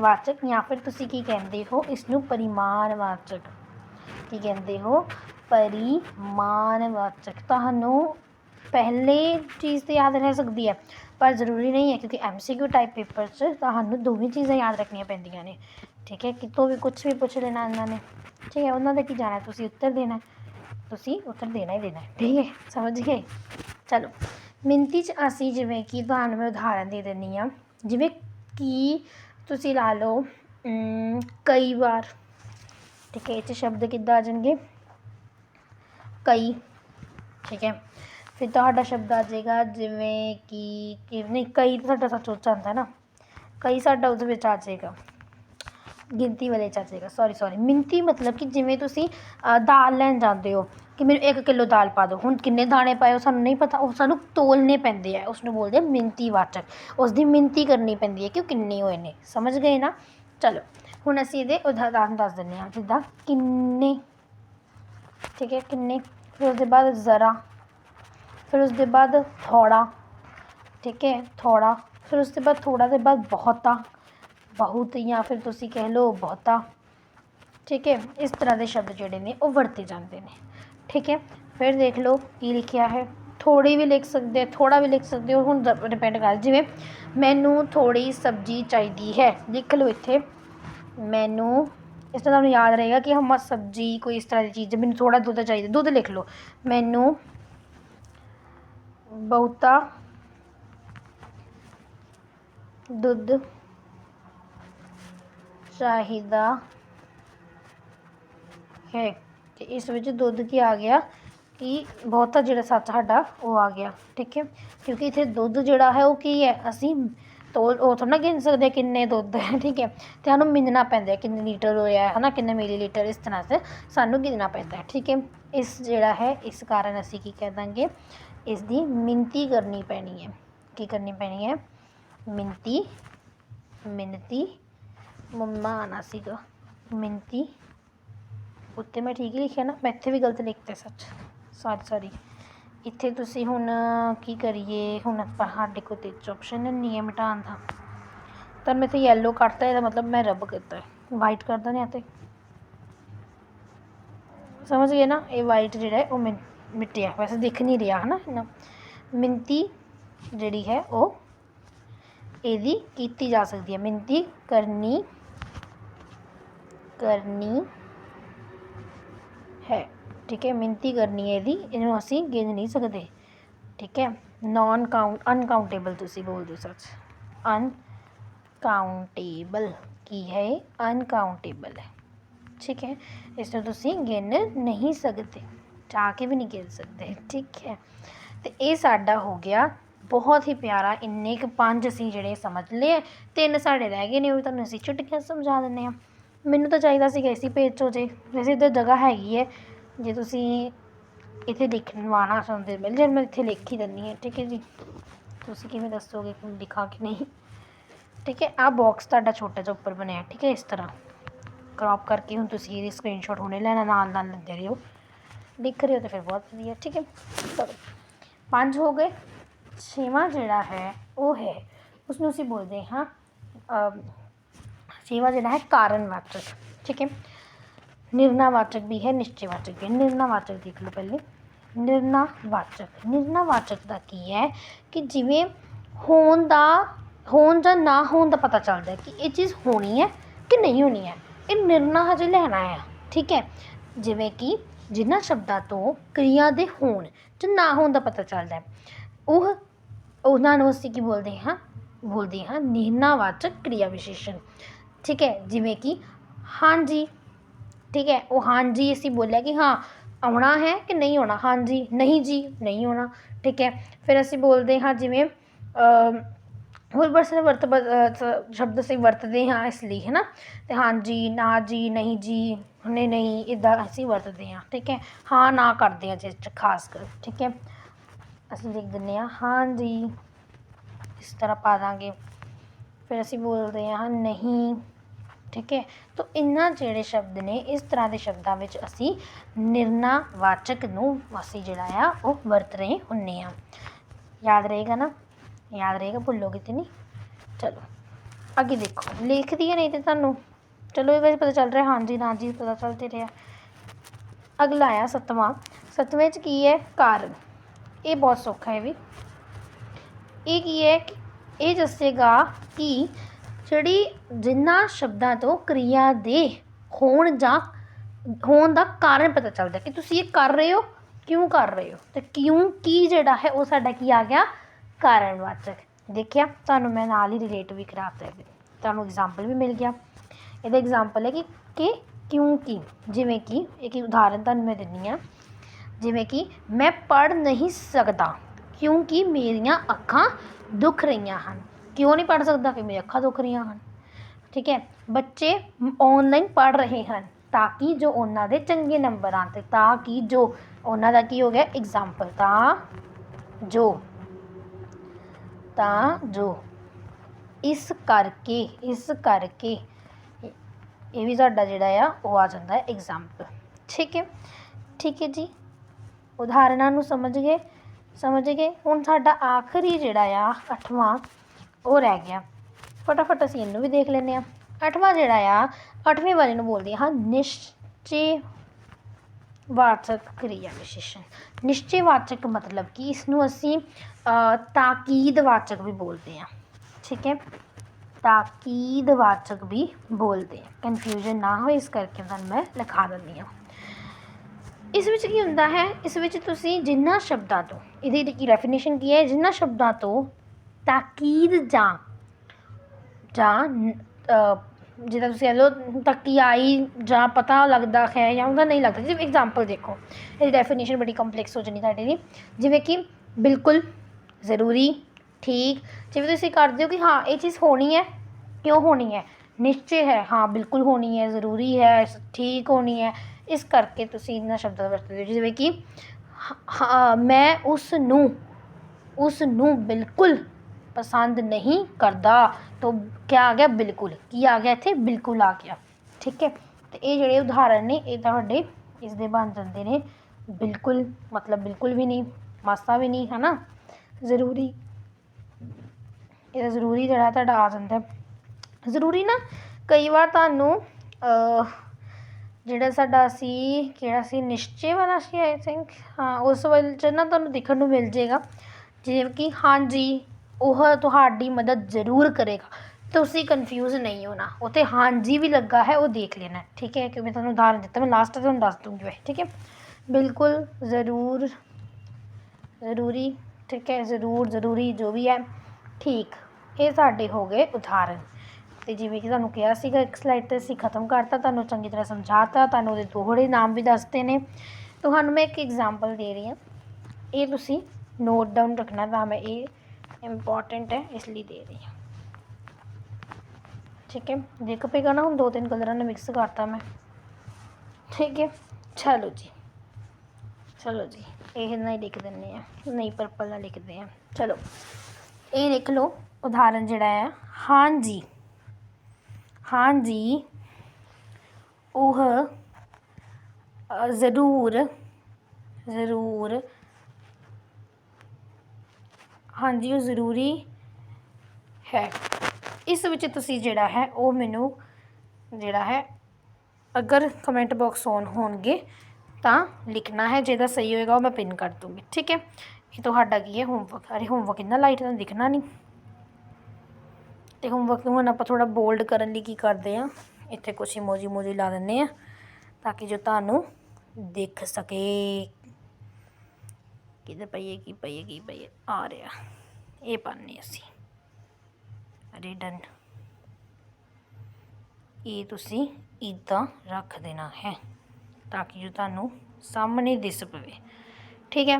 ਵਾਚਕ, ਜਾਂ ਫਿਰ ਤੁਸੀਂ ਕੀ ਕਹਿੰਦੇ ਹੋ? ਇਸ ਨੂੰ ਪਰਿਮਾਣਵਾਚਕ ਕੀ ਕਹਿੰਦੇ ਹੋ? ਪਰਿਮਾਣਵਾਚਕ। ਤੁਹਾਨੂੰ ਪਹਿਲੇ ਚੀਜ਼ ਤੇ ਯਾਦ ਰਹਿ ਸਕਦੀ ਹੈ, ਪਰ ਜ਼ਰੂਰੀ ਨਹੀਂ ਹੈ, ਕਿਉਂਕਿ ਐਮਸੀਕਿਊ ਟਾਈਪ ਪੇਪਰ 'ਚ ਤੁਹਾਨੂੰ ਦੋਵੇਂ ਚੀਜ਼ਾਂ ਯਾਦ ਰੱਖਣੀਆਂ ਪੈਂਦੀਆਂ ਨੇ। ਠੀਕ ਹੈ, ਕਿਤੋਂ ਵੀ ਕੁਝ ਵੀ ਪੁੱਛ ਲੈਣਾ ਇਹਨਾਂ ਨੇ। ਠੀਕ ਹੈ, ਉਹਨਾਂ ਦਾ ਕੀ ਜਾਣਾ ਤੁਸੀਂ ਉੱਤਰ ਦੇਣਾ ਤੁਸੀਂ ਉੱਤਰ ਦੇਣਾ ਹੀ ਦੇਣਾ ਠੀਕ ਹੈ, ਸਮਝ ਗਏ? ਚਲੋ। ਮਿੰਤੀ 'ਚ ਅਸੀਂ ਜਿਵੇਂ ਕਿ ਤੁਹਾਨੂੰ ਮੈਂ ਉਦਾਹਰਨ ਦੇ ਦਿੰਦੀ ਹਾਂ। ਜਿਵੇਂ ਕਿ ਤੁਸੀਂ ਲਾ ਲਓ ਕਈ ਵਾਰ, ਠੀਕ ਹੈ, ਇਹ 'ਚ ਸ਼ਬਦ ਕਿੱਦਾਂ ਆ ਜਾਣਗੇ? ਕਈ, ਠੀਕ ਹੈ। ਫਿਰ ਤੁਹਾਡਾ ਸ਼ਬਦ ਆ ਜਾਏਗਾ ਜਿਵੇਂ ਕਿ ਕਿ ਨਹੀਂ, ਕਈ ਤਾਂ ਸਾਡਾ ਸੱਚ ਉੱਚ ਆਉਂਦਾ ਨਾ। ਕਈ ਸਾਡਾ ਉਹਦੇ ਵਿੱਚ ਆ ਜਾਏਗਾ। ਗਿਣਤੀ ਵਾਲੇ ਚ ਆ ਜਾਏਗਾ। ਸੌਰੀ ਸੌਰੀ ਮਿੰਤੀ ਮਤਲਬ ਕਿ ਜਿਵੇਂ ਤੁਸੀਂ ਦਾਲ ਲੈਣ ਜਾਂਦੇ ਹੋ। ਕਿ ਮੈਨੂੰ ਇੱਕ ਕਿਲੋ ਦਾਲ ਪਾ ਦਿਓ। ਹੁਣ ਕਿੰਨੇ ਦਾਣੇ ਪਾਏ ਉਹ ਸਾਨੂੰ ਨਹੀਂ ਪਤਾ। ਉਹ ਸਾਨੂੰ ਤੋਲਣੇ ਪੈਂਦੇ ਹੈ ਉਸਨੂੰ ਬੋਲਦੇ ਆ ਵਾਚਕ ਉਸ ਦੀ ਮਿੰਤੀ ਕਰਨੀ ਪੈਂਦੀ ਹੈ ਕਿ ਉਹ ਕਿੰਨੇ ਹੋਏ ਨੇ। ਸਮਝ ਗਏ ਨਾ? ਚਲੋ, ਹੁਣ ਅਸੀਂ ਇਹਦੇ ਉਦਾਹਰਨ ਦੱਸ ਦਿੰਦੇ ਹਾਂ। ਜਿੱਦਾਂ ਕਿੰਨੇ, ਠੀਕ ਹੈ, ਕਿੰਨੇ? ਫਿਰ ਉਸ ਦੇ ਬਾਅਦ ਜ਼ਰਾ। ਫਿਰ ਉਸ ਦੇ ਬਾਅਦ ਥੋੜਾ ਠੀਕ ਹੈ ਥੋੜਾ ਫਿਰ ਉਸ ਤੋਂ ਬਾਅਦ ਥੋੜਾ ਦੇ ਬਾਅਦ ਬਹੁਤਾ। ਬਹੁਤ ਜਾਂ ਫਿਰ ਤੁਸੀਂ ਕਹਿ ਲਓ ਬਹੁਤਾ। ਠੀਕ ਹੈ, ਇਸ ਤਰ੍ਹਾਂ ਦੇ ਸ਼ਬਦ ਜਿਹੜੇ ਨੇ ਉਹ ਵਰਤੇ ਜਾਂਦੇ ਨੇ। ਠੀਕ ਹੈ, ਫਿਰ ਦੇਖ ਲਓ ਕੀ ਲਿਖਿਆ ਹੈ। ਥੋੜ੍ਹੀ ਵੀ ਲਿਖ ਸਕਦੇ, ਥੋੜ੍ਹਾ ਵੀ ਲਿਖ ਸਕਦੇ ਹੋ, ਹੁਣ ਡਿਪੈਂਡ ਕਰ, ਜਿਵੇਂ ਮੈਨੂੰ ਥੋੜ੍ਹੀ ਸਬਜ਼ੀ ਚਾਹੀਦੀ ਹੈ, ਲਿਖ ਲਓ ਇੱਥੇ। ਮੈਨੂੰ, ਇਸ ਤਰ੍ਹਾਂ ਤੁਹਾਨੂੰ ਯਾਦ ਰਹੇਗਾ ਕਿ ਹਮ ਸਬਜ਼ੀ ਕੋਈ ਇਸ ਤਰ੍ਹਾਂ ਦੀ ਚੀਜ਼, ਮੈਨੂੰ ਥੋੜ੍ਹਾ ਦੁੱਧ ਚਾਹੀਦਾ, ਦੁੱਧ ਲਿਖ ਲਓ। ਮੈਨੂੰ ਬਹੁਤਾ ਦੁੱਧ ਚਾਹੀਦਾ ਹੈ। ਤੇ ਇਸ ਵਿੱਚ ਦੁੱਧ ਕੀ ਆ ਗਿਆ ਕਿ ਬਹੁਤਾ ਜਿਹੜਾ ਸੱਚ ਸਾਡਾ ਉਹ ਆ ਗਿਆ, ਠੀਕ ਹੈ? ਕਿਉਂਕਿ ਇੱਥੇ ਦੁੱਧ ਜਿਹੜਾ ਹੈ ਉਹ ਕੀ ਹੈ? ਅਸੀਂ ਤੋਲ, ਉਹ ਥੋੜ੍ਹਾ ਨਾ ਗਿਣ ਸਕਦੇ ਕਿੰਨੇ ਦੁੱਧ ਹੈ, ਠੀਕ ਹੈ? ਤੇ ਸਾਨੂੰ ਮਿਣਨਾ ਪੈਂਦਾ ਕਿੰਨੇ ਲੀਟਰ ਹੋਇਆ ਹੈ ਨਾ ਕਿੰਨੇ ਮਿਲੀਲੀਟਰ ਇਸ ਤਰ੍ਹਾਂ ਸੇ, ਸਾਨੂੰ ਗਿਣਨਾ ਪੈਂਦਾ ਹੈ, ਠੀਕ ਹੈ? ਇਸ ਜਿਹੜਾ ਹੈ, ਇਸ ਕਾਰਨ ਅਸੀਂ ਕੀ ਕਹਿ ਦਾਂਗੇ? ਇਸ ਦੀ ਮਿਣਤੀ ਕਰਨੀ ਪੈਣੀ ਹੈ। ਕੀ ਕਰਨੀ ਪੈਣੀ ਹੈ? ਮਿਣਤੀ ਮਿਣਤੀ ਮੰਮਾ ਆਣਾ ਸੀਗਾ। ਮਿਣਤੀ ਉੱਤੇ ਮੈਂ ਠੀਕ ਹੀ ਲਿਖਿਆ ਨਾ, ਮੈਂ ਇੱਥੇ ਵੀ ਗਲਤ ਲਿਖਤਾ ਸੱਚ। ਸੌਰੀ ਸੌਰੀ ਇੱਥੇ ਤੁਸੀਂ ਹੁਣ ਕੀ ਕਰੀਏ? ਹੁਣ ਆਪਾਂ ਸਾਡੇ ਕੋਲ ਤੇ ਆਪਸ਼ਨ ਨਹੀਂ ਹੈ ਮਿਟਾਉਣ ਦਾ। ਤਾਂ ਮੈਂ ਇੱਥੇ ਯੈਲੋ ਕੱਟਤਾ ਇਹਦਾ ਮਤਲਬ ਮੈਂ ਰੱਬ ਕੀਤਾ। ਹੈ ਵਾਈਟ ਕਰ ਦਿੰਦੇ ਹਾਂ ਤੇ। ਸਮਝ ਗਏ ਨਾ? ਇਹ ਵਾਈਟ ਜਿਹੜਾ ਹੈ, ਉਹ ਮਿ- ਮਿਟਿਆ। ਵੈਸੇ ਦਿਖ ਨਹੀਂ ਰਿਹਾ ਹਨਾ ਇੰਨਾ। ਮਿੰਤੀ ਜਿਹੜੀ ਹੈ, ਉਹ ਇਹਦੀ ਕੀਤੀ ਜਾ ਸਕਦੀ ਹੈ। ਮਿੰਤੀ ਕਰਨੀ ਕਰਨੀ ਹੈ। ਠੀਕ ਹੈ, ਮਿੰਤੀ ਕਰਨੀ ਹੈ ਇਹਦੀ, ਇਹਨੂੰ ਅਸੀਂ ਗਿਣ ਨਹੀਂ ਸਕਦੇ। ਠੀਕ ਹੈ ਨਾਨ ਕਾਊਂਟ ਅਨਕਾਊਂਟੇਬਲ ਤੁਸੀਂ ਬੋਲਦੇ ਹੋ ਸੱਚ। ਅਨਕਾਊਂਟੇਬਲ ਕੀ ਹੈ ਇਹ? ਅਨਕਾਊਂਟੇਬਲ ਹੈ। ਠੀਕ ਹੈ, ਇਸ ਨੂੰ ਤੁਸੀਂ ਗਿਣ ਨਹੀਂ ਸਕਦੇ ਚਾਹ ਕੇ ਵੀ ਨਹੀਂ ਗਿਣ ਸਕਦੇ। ਠੀਕ ਹੈ, ਤੇ ਇਹ ਸਾਡਾ ਹੋ ਗਿਆ ਬਹੁਤ ਹੀ ਪਿਆਰਾ, ਇੰਨੇ ਕੁ ਪੰਜ ਅਸੀਂ ਜਿਹੜੇ ਸਮਝ ਲਏ ਤਿੰਨ ਸਾਡੇ ਰਹਿ ਗਏ ਨੇ, ਉਹ ਵੀ ਤੁਹਾਨੂੰ ਅਸੀਂ ਚੁਟਕੀਆਂ ਸਮਝਾ ਦਿੰਦੇ ਆ ਮੈਨੂੰ ਤਾਂ ਚਾਹੀਦਾ ਸੀਗਾ ਇਸੀ ਪੇਜ 'ਚ ਜੇ, ਵੈਸੇ ਇੱਧਰ ਜਗ੍ਹਾ ਹੈਗੀ ਹੈ ਜੇ ਤੁਸੀਂ ਇੱਥੇ ਲਿਖ ਨੂੰ ਆਉਣਾ ਚਾਹੁੰਦੇ ਮਿਲ ਜੇ ਮੈਂ ਇੱਥੇ ਲਿਖ ਹੀ ਦਿੰਦੀ ਹਾਂ, ਠੀਕ ਹੈ ਜੀ। ਤੁਸੀਂ ਕਿਵੇਂ ਦੱਸੋਗੇ ਕਿ ਲਿਖਾ ਕਿ ਨਹੀਂ? ਠੀਕ ਹੈ, ਆਹ ਬਾਕਸ ਤੁਹਾਡਾ ਛੋਟਾ ਜਿਹਾ ਉੱਪਰ ਬਣਿਆ, ਠੀਕ ਹੈ, ਇਸ ਤਰ੍ਹਾਂ। ਕ੍ਰੌਪ ਕਰਕੇ ਹੁਣ ਤੁਸੀਂ ਇਹਦੀ ਸਕਰੀਨਸ਼ਾਟ ਹੁਣੇ ਲੈਣਾ, ਨਾਲ ਨਾਲ ਲੈਂਦੇ ਰਹੋ। ਲਿਖ ਰਹੇ ਹੋ ਤਾਂ ਫਿਰ ਬਹੁਤ ਵਧੀਆ, ਠੀਕ ਹੈ। ਚਲੋ, ਪੰਜ ਹੋ ਗਏ। ਛੇਵਾਂ ਜਿਹੜਾ ਹੈ, ਉਹ ਹੈ ਉਸ ਨੂੰ ਅਸੀਂ ਬੋਲਦੇ ਹਾਂ ਅਮ, ਛੇਵਾਂ ਜਿਹੜਾ ਹੈ ਕਾਰਨਵਾਚਕ ਠੀਕ ਹੈ? ਨਿਰਣਾਵਾਚਕ ਵੀ ਹੈ ਨਿਸ਼ਚੈਵਾਚਕ ਵੀ ਹੈ। ਨਿਰਣਾਵਾਚਕ ਦੇਖ ਲਓ ਪਹਿਲੇ। ਨਿਰਣਾਵਾਚਕ ਨਿਰਣਾਵਾਚਕ ਦਾ ਕੀ ਹੈ ਕਿ ਜਿਵੇਂ ਹੋਣ ਦਾ ਹੋਣ ਜਾਂ ਨਾ ਹੋਣ ਦਾ ਪਤਾ ਚੱਲਦਾ ਕਿ ਇਹ ਚੀਜ਼ ਹੋਣੀ ਹੈ ਕਿ ਨਹੀਂ ਹੋਣੀ ਹੈ। ਇਹ ਨਿਰਣਾ ਹਜੇ ਲੈਣਾ ਹੈ ਠੀਕ ਹੈ? ਜਿਵੇਂ ਕਿ ਜਿਨ੍ਹਾਂ ਸ਼ਬਦਾਂ ਤੋਂ ਕਿਰਿਆ ਦੇ ਹੋਣ ਜਾਂ ਨਾ ਹੋਣ ਦਾ ਪਤਾ ਚੱਲਦਾ ਹੈ। ਉਹ ਉਹਨਾਂ ਨੂੰ ਅਸੀਂ ਕੀ ਬੋਲਦੇ ਹਾਂ? ਬੋਲਦੇ ਹਾਂ ਨਿਰਣਾਵਾਚਕ ਕਿਰਿਆ ਵਿਸ਼ੇਸ਼ਣ। ਠੀਕ ਹੈ, ਜਿਵੇਂ ਕਿ ਹਾਂਜੀ, ਠੀਕ ਹੈ, ਉਹ ਹਾਂਜੀ ਅਸੀਂ ਬੋਲਿਆ ਕਿ ਹਾਂ, ਆਉਣਾ ਹੈ ਕਿ ਨਹੀਂ ਆਉਣਾ? ਹਾਂਜੀ, ਨਹੀਂ ਜੀ, ਨਹੀਂ ਆਉਣਾ। ਠੀਕ ਹੈ, ਫਿਰ ਅਸੀਂ ਬੋਲਦੇ ਹਾਂ ਜਿਵੇਂ ਹੋਰ ਬਹੁਤ ਸਾਰੇ ਵਰਤ ਬ- ਸ਼ਬਦ ਅਸੀਂ ਵਰਤਦੇ ਹਾਂ ਇਸ ਲਈ, ਹੈ ਨਾ? ਤੇ ਹਾਂਜੀ, ਨਾ ਜੀ, ਨਹੀਂ ਜੀ, ਨਹੀਂ ਨਹੀਂ ਇਦਾਂ ਅਸੀਂ ਵਰਤਦੇ ਹਾਂ। ਠੀਕ ਹੈ, ਹਾਂ, ਨਾ ਕਰਦੇ ਹਾਂ ਜਿਸ 'ਚ ਖਾਸ ਕਰ, ਠੀਕ ਹੈ। ਅਸੀਂ ਲਿਖ ਦਿੰਦੇ ਹਾਂ, ਹਾਂਜੀ, ਇਸ ਤਰ੍ਹਾਂ ਪਾ ਦਾਂਗੇ। ਫਿਰ ਅਸੀਂ ਬੋਲਦੇ ਹਾਂ, ਨਹੀਂ ਠੀਕ ਹੈ? ਤੋ ਇਹਨਾਂ ਜਿਹੜੇ ਸ਼ਬਦ ਨੇ, ਇਸ ਤਰ੍ਹਾਂ ਦੇ ਸ਼ਬਦਾਂ ਵਿੱਚ ਅਸੀਂ ਨਿਰਣਾਵਾਚਕ ਨੂੰ ਅਸੀਂ ਜਿਹੜਾ ਆ, ਉਹ ਵਰਤ ਰਹੇ ਹੁੰਨੇ ਆ। ਯਾਦ ਰਹੇਗਾ ਨਾ? ਯਾਦ ਰਹੇਗਾ? ਭੁੱਲੋਗੇ ਤੇ ਨਹੀਂ? ਚਲੋ, ਅੱਗੇ ਦੇਖੋ। ਲਿਖਦੀ ਹੈ ਨਹੀਂ ਤੇ ਤੁਹਾਨੂੰ? ਚਲੋ, ਇਹ ਵਿੱਚ ਪਤਾ ਚੱਲ ਰਿਹਾ, ਹਾਂਜੀ, ਨਾ ਜੀ, ਪਤਾ ਚੱਲ ਤੇ ਰਿਹਾ। ਅਗਲਾ ਆ ਸੱਤਵਾਂ। ਸਤਵੇਂ ਚ ਕੀ ਹੈ? ਕਾਰਨ। ਇਹ ਬਹੁਤ ਸੌਖਾ ਹੈ ਵੀ। ਇਹ ਕੀ ਹੈ? ਇਹ ਦੱਸੇਗਾ ਕਿ ਜਿਹੜੀ ਜਿਨ੍ਹਾਂ ਸ਼ਬਦਾਂ ਤੋਂ ਕਿਰਿਆ ਦੇ ਹੋਣ ਜਾਂ ਹੋਣ ਦਾ ਕਾਰਨ ਪਤਾ ਚੱਲਦਾ ਕਿ ਤੁਸੀਂ ਇਹ ਕਰ ਰਹੇ ਹੋ, ਕਿਉਂ ਕਰ ਰਹੇ ਹੋ ਅਤੇ ਕਿਉਂ ਕੀ ਜਿਹੜਾ ਹੈ ਉਹ ਸਾਡਾ ਕੀ ਆ ਗਿਆ? ਕਾਰਨਵਾਚਕ। ਦੇਖਿਆ, ਤੁਹਾਨੂੰ ਮੈਂ ਨਾਲ ਹੀ ਰਿਲੇਟ ਵੀ ਕਰਾਤਾ ਹੈ ਤੁਹਾਨੂੰ ਐਗਜ਼ਾਮਪਲ ਵੀ ਮਿਲ ਗਿਆ। ਇਹਦਾ ਐਗਜ਼ਾਮਪਲ ਹੈ ਕਿ ਕਿ ਕਿਉਂ ਕੀ? ਜਿਵੇਂ ਕਿ ਇੱਕ ਉਦਾਹਰਨ ਤੁਹਾਨੂੰ ਮੈਂ ਦਿੰਨੀ ਆ ਜਿਵੇਂ ਕਿ ਮੈਂ ਪੜ੍ਹ ਨਹੀਂ ਸਕਦਾ, ਕਿਉਂਕਿ ਮੇਰੀਆਂ ਅੱਖਾਂ ਦੁਖ ਰਹੀਆਂ ਹਨ। ਕਿਉਂ ਨਹੀਂ ਪੜ੍ਹ ਸਕਦਾ? ਕਿ ਮੇਰੀਆਂ ਅੱਖਾਂ ਦੁਖ ਰਹੀਆਂ ਹਨ। ਠੀਕ ਹੈ? ਬੱਚੇ ਔਨਲਾਈਨ ਪੜ੍ਹ ਰਹੇ ਹਨ ਤਾਂ ਕਿ ਜੋ ਉਹਨਾਂ ਦੇ ਚੰਗੇ ਨੰਬਰ ਆਉਣ ਅਤੇ ਤਾਂ ਕਿ ਜੋ ਉਹਨਾਂ ਦਾ ਕੀ ਹੋ ਗਿਆ? ਇਗਜ਼ਾਮਪਲ ਤਾਂ ਜੋ ਤਾਂ ਜੋ। ਇਸ ਕਰਕੇ ਇਸ ਕਰਕੇ ਇਹ ਵੀ ਸਾਡਾ ਜਿਹੜਾ ਆ, ਉਹ ਆ ਜਾਂਦਾ ਹੈ ਐਗਜ਼ਾਮਪਲ ਠੀਕ ਹੈ? ਠੀਕ ਹੈ ਜੀ? ਉਦਾਹਰਨਾਂ ਨੂੰ ਸਮਝ ਗਏ? ਸਮਝ ਗਏ? ਹੁਣ ਸਾਡਾ ਆਖਰੀ ਜਿਹੜਾ ਆ, ਅੱਠਵਾਂ ਉਹ ਰਹਿ ਗਿਆ। ਫਟਾਫਟ ਅਸੀਂ ਇਹਨੂੰ ਵੀ ਦੇਖ ਲੈਂਦੇ ਹਾਂ। ਅੱਠਵਾਂ ਜਿਹੜਾ ਆ, ਅੱਠਵੇਂ ਵਾਲੇ ਨੂੰ ਬੋਲਦੇ ਹਾਂ ਨਿਸ਼ਚੇ ਵਾਚਕ ਕਿਰਿਆ ਵਿਸ਼ੇਸ਼ਣ ਨਿਸ਼ਚੇ ਵਾਚਕ ਮਤਲਬ ਕਿ? ਇਸ ਨੂੰ ਅਸੀਂ ਤਾਕੀਦ ਵਾਚਕ ਵੀ ਬੋਲਦੇ ਹਾਂ। ਠੀਕ ਹੈ? ਤਾਕੀਦ ਵਾਚਕ ਵੀ ਬੋਲਦੇ ਹਾਂ। ਕਨਫਿਊਜ਼ਨ ਨਾ ਹੋਏ ਇਸ ਕਰਕੇ ਤੁਹਾਨੂੰ ਮੈਂ ਲਿਖਾ ਦਿੰਦੀ ਹਾਂ। ਇਸ ਵਿੱਚ ਕੀ ਹੁੰਦਾ ਹੈ? ਇਸ ਵਿੱਚ ਤੁਸੀਂ ਜਿੰਨਾ ਸ਼ਬਦਾਂ ਤੋਂ, ਇਹਦੀ ਕੀ ਡੈਫੀਨੇਸ਼ਨ ਕੀ ਹੈ? ਜਿੰਨਾ ਸ਼ਬਦਾਂ ਤੋਂ ਤਾਕੀਦ ਜਾਂ ਜਾਂ ਜਿੱਦਾਂ ਤੁਸੀਂ ਕਹਿ ਲਓ ਤੱਕੀ ਆਈ ਜਾਂ ਪਤਾ ਲੱਗਦਾ ਹੈ ਜਾਂ ਉਹਦਾ ਨਹੀਂ ਲੱਗਦਾ। ਜਿਵੇਂ ਇਗਜ਼ਾਮਪਲ ਦੇਖੋ, ਇਹਦੀ ਡੈਫੀਨੇਸ਼ਨ ਬੜੀ ਕੰਪਲੈਕਸ ਹੋ ਜਾਣੀ ਤੁਹਾਡੇ ਲਈ। ਜਿਵੇਂ ਕਿ ਬਿਲਕੁਲ ਜ਼ਰੂਰੀ, ਠੀਕ, ਜਿਵੇਂ ਤੁਸੀਂ ਕਰਦੇ ਹੋ ਕਿ ਹਾਂ, ਇਹ ਚੀਜ਼ ਹੋਣੀ ਹੈ, ਕਿਉਂ ਹੋਣੀ ਹੈ? ਨਿਸ਼ਚੈ ਹੈ, ਹਾਂ, ਬਿਲਕੁਲ ਹੋਣੀ ਹੈ, ਜ਼ਰੂਰੀ ਹੈ, ਠੀਕ ਹੋਣੀ ਹੈ। ਇਸ ਕਰਕੇ ਤੁਸੀਂ ਇਹਨਾਂ ਸ਼ਬਦਾਂ ਦਾ ਵਰਤਦੇ ਹੋ ਜਿਵੇਂ ਕਿ, ਹਾਂ ਮੈਂ ਉਸ ਨੂੰ ਉਸ ਨੂੰ ਬਿਲਕੁਲ ਪਸੰਦ ਨਹੀਂ ਕਰਦਾ। ਤਾਂ ਕੀ ਆ ਗਿਆ? ਬਿਲਕੁਲ। ਕੀ ਆ ਗਿਆ ਇੱਥੇ? ਬਿਲਕੁਲ ਆ ਗਿਆ। ਠੀਕ ਹੈ? ਤੇ ਇਹ ਜਿਹੜੇ ਉਦਾਹਰਨ ਨੇ, ਇਹ ਤੁਹਾਡੇ ਇਸ ਦੇ ਬਣ ਜਾਂਦੇ ਨੇ। ਬਿਲਕੁਲ, ਮਤਲਬ ਬਿਲਕੁਲ ਵੀ ਨਹੀਂ, ਮਾਸਾ ਵੀ ਨਹੀਂ, ਹਨਾ? ਜ਼ਰੂਰੀ। ਇਹ ਜ਼ਰੂਰੀ ਜਿਹੜਾ ਤੁਹਾਡਾ ਆ ਜਾਂਦਾ ਜ਼ਰੂਰੀ ਨਾ, ਕਈ ਵਾਰ ਤੁਹਾਨੂੰ ਜਿਹੜਾ ਸਾਡਾ ਸੀ, ਕਿਹੜਾ ਸੀ? ਨਿਸ਼ਚੇ ਵਾਲਾ ਸੀ ਆਈ ਥਿੰਕ ਹਾਂ, ਉਸ ਵੱਲ 'ਚ ਨਾ ਤੁਹਾਨੂੰ ਦੇਖਣ ਨੂੰ ਮਿਲ ਜੇਗਾ। ਜਿਵੇਂ ਕਿ, ਹਾਂਜੀ ਉਹ ਤੁਹਾਡੀ ਮਦਦ ਜ਼ਰੂਰ ਕਰੇਗਾ। ਤੁਸੀਂ ਕਨਫਿਊਜ਼ ਨਹੀਂ ਹੋਣਾ ਉੱਥੇ ਹਾਂਜੀ ਵੀ ਲੱਗਾ ਹੈ, ਉਹ ਦੇਖ ਲੈਣਾ ਠੀਕ ਹੈ, ਕਿਉਂਕਿ ਮੈਂ ਤੁਹਾਨੂੰ ਉਦਾਹਰਨ ਦਿੱਤਾ, ਮੈਂ ਲਾਸਟ ਤੁਹਾਨੂੰ ਦੱਸ ਦੂੰਗੀ ਵੈਸੇ, ਠੀਕ ਹੈ? ਬਿਲਕੁਲ ਜ਼ਰੂਰ, ਜ਼ਰੂਰੀ, ਠੀਕ ਹੈ, ਜ਼ਰੂਰ, ਜ਼ਰੂਰੀ ਜੋ ਵੀ ਹੈ, ਠੀਕ। ਇਹ ਸਾਡੇ ਹੋ ਗਏ ਉਦਾਹਰਨ। ਤੇ ਜਿਵੇਂ ਕਿ ਤੁਹਾਨੂੰ ਕਿਹਾ ਸੀਗਾ, ਇੱਕ ਸਲਾਈਡ ਤੇ ਅਸੀਂ ਖਤਮ ਕਰਤਾ, ਤੁਹਾਨੂੰ ਚੰਗੀ ਤਰ੍ਹਾਂ ਸਮਝਾਤਾ, ਤੁਹਾਨੂੰ ਉਹਦੇ ਦੋਹੜੇ ਨਾਮ ਵੀ ਦੱਸਦੇ ਨੇ। ਤੁਹਾਨੂੰ ਮੈਂ ਇੱਕ ਐਗਜ਼ਾਮਪਲ ਦੇ ਰਹੀ ਹਾਂ। ਇਹ ਤੁਸੀਂ ਨੋਟ ਡਾਊਨ ਰੱਖਣਾ, ਤਾਂ ਮੈਂ ਇਹ ਇੰਪੋਰਟੈਂਟ ਹੈ, ਇਸ ਲਈ ਦੇ ਰਹੀ ਹਾਂ। ਠੀਕ ਹੈ, ਦੇਖ ਪਏਗਾ ਨਾ ਹੁਣ ਦੋ ਤਿੰਨ ਕਲਰਾਂ ਨੂੰ ਮਿਕਸ ਕਰਤਾ ਮੈਂ। ਠੀਕ ਹੈ, ਚਲੋ ਜੀ। ਚਲੋ ਜੀ, ਇਹ ਨਹੀਂ ਲਿਖ ਦਿੰਦੇ ਆ ਨਹੀਂ ਪਰਪਲ ਨਾਲ ਲਿਖਦੇ ਆ ਚਲੋ, ਇਹ ਲਿਖ ਲਓ, ਉਦਾਹਰਨ ਜਿਹੜਾ ਹੈ। ਹਾਂਜੀ ਹਾਂਜੀ ਉਹ ਜ਼ਰੂਰ ਜ਼ਰੂਰ ਹਾਂਜੀ, ਉਹ ਜ਼ਰੂਰੀ ਹੈ। ਇਸ ਵਿੱਚ ਤੁਸੀਂ ਜਿਹੜਾ ਹੈ, ਉਹ ਮੈਨੂੰ ਜਿਹੜਾ ਹੈ, ਅਗਰ ਕਮੈਂਟ ਬਾਕਸ ਔਨ ਹੋਣਗੇ, ਤਾਂ ਲਿਖਣਾ ਹੈ। ਜਿਹਦਾ ਸਹੀ ਹੋਏਗਾ, ਉਹ ਮੈਂ ਪਿੰਨ ਕਰ ਦੂੰਗੀ, ਠੀਕ ਹੈ? ਇਹ ਤੁਹਾਡਾ ਕੀ ਹੈ ਹੋਮਵਰਕ ਅਰੇ ਹੋਮਵਰਕ ਇੰਨਾ ਲਾਈਟ ਤਾਂ ਦਿਖਣਾ ਨਹੀਂ। ਤੇ ਹੋਮਵਰਕ ਨੂੰ ਹੁਣ ਆਪਾਂ ਥੋੜਾ ਬੋਲਡ ਕਰਨ ਲਈ ਕੀ ਕਰਦੇ ਆ ਇੱਥੇ ਕੁਝ ਇਮੋਜੀ ਮੋਜੀ ਲਾ ਦਿੰਨੇ ਆ ਤਾਂ ਕਿ ਜੋ ਤੁਹਾਨੂੰ ਦਿਖ ਸਕੇ। ਕਿਤੇ ਪਈਏ, ਕੀ ਪਈਏ ਕੀ ਪਈਏ, ਆ ਰਿਹਾ। ਇਹ ਪਾਣੇ ਅਸੀਂ। ਅਰੇ ਡਨ ਇਹ ਤੁਸੀਂ ਇੱਦਾਂ ਰੱਖ ਦੇਣਾ ਹੈ, ਤਾਂ ਕਿ ਜੋ ਤੁਹਾਨੂੰ ਸਾਹਮਣੇ ਦਿਸ ਪਵੇ। ਠੀਕ ਹੈ?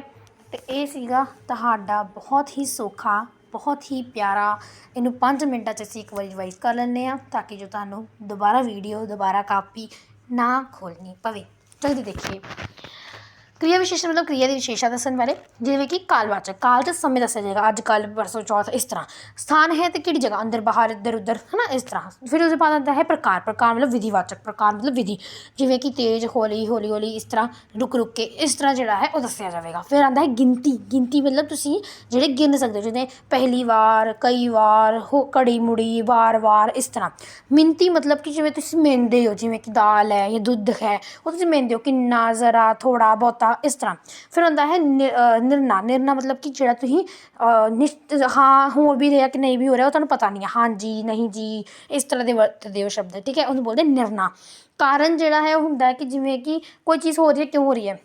ਤੇ ਇਹ ਸੀਗਾ ਤੁਹਾਡਾ ਬਹੁਤ ਹੀ ਸੌਖਾ, ਬਹੁਤ ਹੀ ਪਿਆਰਾ, ਇਹਨੂੰ 5 ਮਿੰਟਾਂ 'ਚ ਅਸੀਂ ਇੱਕ ਵਾਰੀ ਰਿਵਾਈਜ਼ ਕਰ ਲੈਂਦੇ ਆ ਤਾਂ ਕਿ ਜੋ ਤੁਹਾਨੂੰ ਦੁਬਾਰਾ ਵੀਡੀਓ ਦੁਬਾਰਾ ਕਾਪੀ ਨਾ ਖੋਲਣੀ ਪਵੇ। ਜਲਦੀ ਦੇਖੀਏ। ਕ੍ਰਿਆ ਵਿਸ਼ੇਸ਼ਣ ਮਤਲਬ ਕ੍ਰਿਆ ਦੀ ਵਿਸ਼ੇਸ਼ਤਾ ਦੱਸਣ ਵਾਲੇ ਜਿਵੇਂ ਕਿ ਕਾਲਵਾਚਕ ਕਾਲ 'ਚ ਸਮੇਂ ਦੱਸਿਆ ਜਾਏਗਾ ਅੱਜ ਕੱਲ ਪਰਸੋਂ ਚੌਥ ਇਸ ਤਰ੍ਹਾਂ ਸਥਾਨ ਹੈ ਤੇ ਕਿਹੜੀ ਜਗ੍ਹਾ ਅੰਦਰ ਬਾਹਰ ਇੱਧਰ ਉੱਧਰ ਹਨਾ ਇਸ ਤਰ੍ਹਾਂ ਫਿਰ ਉਹਦੇ ਬਾਅਦ ਆਉਂਦਾ ਹੈ ਪ੍ਰਕਾਰ ਪ੍ਰਕਾਰ ਮਤਲਬ ਵਿਧੀਵਾਚਕ ਪ੍ਰਕਾਰ ਮਤਲਬ ਵਿਧੀ ਜਿਵੇਂ ਕਿ ਤੇਜ਼ ਹੌਲੀ ਹੌਲੀ ਹੌਲੀ ਇਸ ਤਰ੍ਹਾਂ ਰੁਕ ਰੁਕ ਕੇ ਇਸ ਤਰ੍ਹਾਂ ਜਿਹੜਾ ਹੈ ਉਹ ਦੱਸਿਆ ਜਾਵੇਗਾ ਫਿਰ ਆਉਂਦਾ ਹੈ ਗਿਣਤੀ ਗਿਣਤੀ ਮਤਲਬ ਤੁਸੀਂ ਜਿਹੜੇ ਗਿਣ ਸਕਦੇ ਹੋ ਜਿਵੇਂ ਪਹਿਲੀ ਵਾਰ ਕਈ ਵਾਰ ਹੋ ਘੜੀ ਮੁੜੀ ਵਾਰ ਵਾਰ ਇਸ ਤਰ੍ਹਾਂ ਮਿੰਤੀ ਮਤਲਬ ਕਿ ਜਿਵੇਂ ਤੁਸੀਂ ਮਿਣਦੇ ਹੋ ਜਿਵੇਂ ਕਿ ਦਾਲ ਹੈ ਜਾਂ ਦੁੱਧ ਹੈ ਉਹ ਤੁਸੀਂ ਮਿਣਦੇ ਹੋ ਕਿੰਨਾ ਜ਼ਰਾ ਥੋੜਾ ਬਹੁਤਾ ਇਸ ਤਰ੍ਹਾਂ। ਫਿਰ ਹੁੰਦਾ ਹੈ ਨਿ- ਨਿਰਣਾ। ਨਿਰਣਾ ਮਤਲਬ ਕਿ ਜਿਹੜਾ ਤੁਸੀਂ ਅ, ਨਿਸ਼ਚਿਤ ਹਾਂ ਹੋ ਵੀ ਰਿਹਾ ਕਿ ਨਹੀਂ ਵੀ ਹੋ ਰਿਹਾ ਉਹ ਤੁਹਾਨੂੰ ਪਤਾ ਨਹੀਂ ਹੈ। ਹਾਂਜੀ ਨਹੀਂ ਜੀ ਇਸ ਤਰ੍ਹਾਂ ਦੇ ਵਰਤਦੇ ਉਹ ਸ਼ਬਦ ਠੀਕ ਹੈ? ਉਹਨੂੰ ਬੋਲਦੇ ਨਿਰਣਾ। ਕਾਰਨ ਜਿਹੜਾ ਹੈ ਉਹ ਹੁੰਦਾ ਹੈ ਕਿ ਜਿਵੇਂ ਕਿ ਕੋਈ ਚੀਜ਼ ਹੋ ਰਹੀ ਹੈ ਕਿਉਂ ਹੋ ਰਹੀ ਹੈ?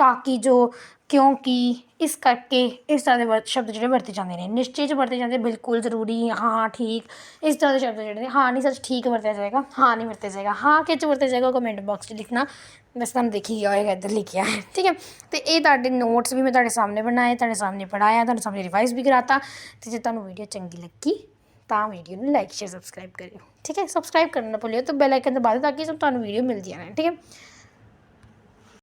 ਤਾਂ ਕਿ ਜੋ, ਕਿਉਂਕਿ ਇਸ ਕਰਕੇ ਇਸ ਤਰ੍ਹਾਂ ਦੇ ਵਰ- ਸ਼ਬਦ ਜਿਹੜੇ ਵਰਤੇ ਜਾਂਦੇ ਨੇ, ਨਿਸ਼ਚੇ 'ਚ ਵਰਤੇ ਜਾਂਦੇ, ਬਿਲਕੁਲ ਜ਼ਰੂਰੀ, ਹਾਂ, ਠੀਕ, ਇਸ ਤਰ੍ਹਾਂ ਦੇ ਸ਼ਬਦ ਜਿਹੜੇ ਨੇ, ਹਾਂ, ਨਹੀਂ, ਸੱਚ ਠੀਕ ਵਰਤਿਆ ਜਾਏਗਾ, ਹਾਂ, ਨਹੀਂ ਵਰਤਿਆ ਜਾਏਗਾ, ਹਾਂ ਕਿਹ 'ਚ ਵਰਤਿਆ ਜਾਏਗਾ ਕਮੈਂਟ ਬਾਕਸ 'ਚ ਲਿਖਣਾ, ਬਸ ਤੁਹਾਨੂੰ ਦੇਖੀ ਗਿਆ ਹੋਏਗਾ, ਇੱਧਰ ਲਿਖਿਆ ਹੈ, ਠੀਕ ਹੈ, ਤੇ ਇਹ ਤੁਹਾਡੇ ਨੋਟਸ ਵੀ ਮੈਂ ਤੁਹਾਡੇ ਸਾਹਮਣੇ ਬਣਾਏ, ਤੁਹਾਡੇ ਸਾਹਮਣੇ ਪੜਾਇਆ ਤੁਹਾਡੇ ਸਾਹਮਣੇ ਰਿਵਾਈਜ਼ ਵੀ ਕਰਾਤਾ, ਤੇ ਜੇ ਤੁਹਾਨੂੰ ਵੀਡੀਓ ਚੰਗੀ ਲੱਗੀ, ਤਾਂ ਵੀਡੀਓ ਨੂੰ ਲਾਈਕ ਸ਼ੇਅਰ ਸਬਸਕ੍ਰਾਈਬ ਕਰਿਓ, ਠੀਕ ਹੈ ਸਬਸਕ੍ਰਾਈਬ ਕਰਨਾ ਨਾ ਭੁੱਲਿਓ, ਤੇ ਬੈਲ ਆਈਕਨ ਦਬਾ ਦਿਓ, ਤਾਂ ਕਿ ਤੁਹਾਨੂੰ ਵੀਡੀਓ ਮਿਲਦੀਆਂ ਰਹਿਣ, ਠੀਕ ਹੈ।